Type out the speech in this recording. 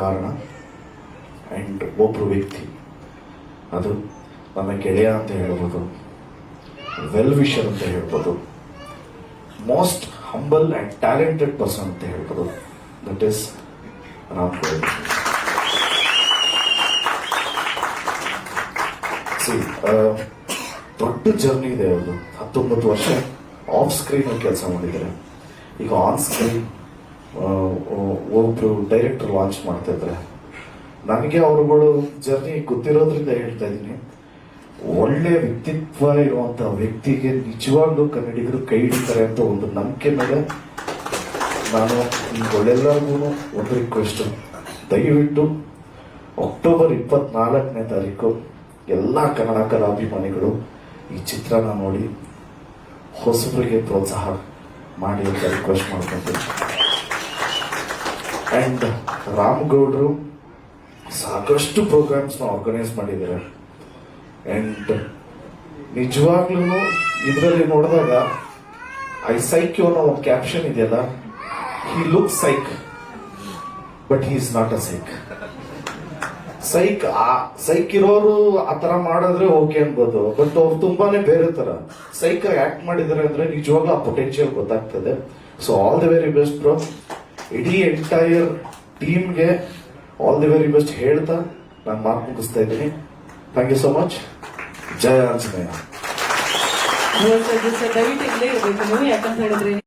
ಕಾರಣ. ಆ್ಯಂಡ್ ಒಬ್ಬರು ವ್ಯಕ್ತಿ. ಅದು ನನ್ನ ಗೆಳೆಯ ಅಂತ ಹೇಳ್ಬೋದು. ವೆಲ್ ವಿಷರ್ ಅಂತ ಹೇಳ್ಬೋದು. Most humble and talented person ಅಂತ ಹೇಳ್ಬೋದು. ದಟ್ ಈಸ್ ರಾಮ್ ಕೋವಿಂದ್ ಸಿ ದೊಡ್ಡ ಜರ್ನಿ ಇದೆ ಅವರು ಹತ್ತೊಂಬತ್ತು ವರ್ಷ ಆಫ್ ಸ್ಕ್ರೀನ್ ಕೆಲಸ ಮಾಡಿದ್ದಾರೆ. ಈಗ ಆನ್ ಸ್ಕ್ರೀನ್ ಒಬ್ರು ಡೈರೆಕ್ಟರ್ ಲಾಂಚ್ ಮಾಡ್ತಾ ಇದ್ದಾರೆ ನನಗೆ ಅವರುಗಳು ಜರ್ನಿ ಗೊತ್ತಿರೋದ್ರಿಂದ ಹೇಳ್ತಾ ಇದ್ದೀನಿ. ಒಳ್ಳೆ ವ್ಯಕ್ತಿತ್ವ ಇರುವಂತ ವ್ಯಕ್ತಿಗೆ ನಿಜವಾಗ್ಲೂ ಕನ್ನಡಿಗರು ಕೈ ಹಿಡಿತಾರೆ ಅಂತ ಒಂದು ನಂಬಿಕೆ ಮೇಲೆ ನಾನು ನಿಮ್ಗೆಲ್ಲರಿಗೂ ಒಂದು ರಿಕ್ವೆಸ್ಟ್ ದಯವಿಟ್ಟು ಅಕ್ಟೋಬರ್ ಇಪ್ಪತ್ನಾಲ್ಕನೇ ತಾರೀಕು ಎಲ್ಲ ಕನ್ನಡ ಕಲಾಭಿಮಾನಿಗಳು ಈ ಚಿತ್ರನ ನೋಡಿ ಹೊಸಬರಿಗೆ ಪ್ರೋತ್ಸಾಹ ಮಾಡಿ ಅಂತ ರಿಕ್ವೆಸ್ಟ್ ಮಾಡ್ಕೊಂತೀನಿ. ಅಂಡ್ ರಾಮಗೌಡರು ಸಾಕಷ್ಟು ಪ್ರೋಗ್ರಾಮ್ಸ್ನ ಆರ್ಗನೈಸ್ ಮಾಡಿದ್ದಾರೆ. ಅಂಡ್ ನಿಜವಾಗ್ಲೂ ಇದರಲ್ಲಿ ನೋಡಿದಾಗ ಐ ಸೈಕ್ ಅನ್ನೋ ಒಂದು ಕ್ಯಾಪ್ಷನ್ ಇದೆಯಲ್ಲ? He look psych but he is not a psych psych psych ಇರೋರು ಆ ತರ ಮಾಡಿದ್ರೆ ಓಕೆ ಅನ್ಬೋದು. ಬಟ್ ಅವ್ರು ತುಂಬಾನೇ ಬೇರೆ ತರ ಸೈಕ್ ಆಕ್ಟ್ ಮಾಡಿದ್ದಾರೆ ಅಂದ್ರೆ ನಿಜವಾಗ್ಲೂ ಆ ಪೊಟೆನ್ಶಿಯಲ್ ಗೊತ್ತಾಗ್ತದೆ. So all the very best bro ಇಡೀ ಎಂಟೈರ್ ಟೀಮ್ಗೆ ಆಲ್ ದಿ ವೆರಿ ಬೆಸ್ಟ್ ಹೇಳ್ತಾ ನಾನು ಮಾತು ಮುಗಿಸ್ತಾ ಇದ್ದೀನಿ. Thank you so much Jaya Anjaneya. ಯಾಕಂತ ಹೇಳಿದ್ರೆ?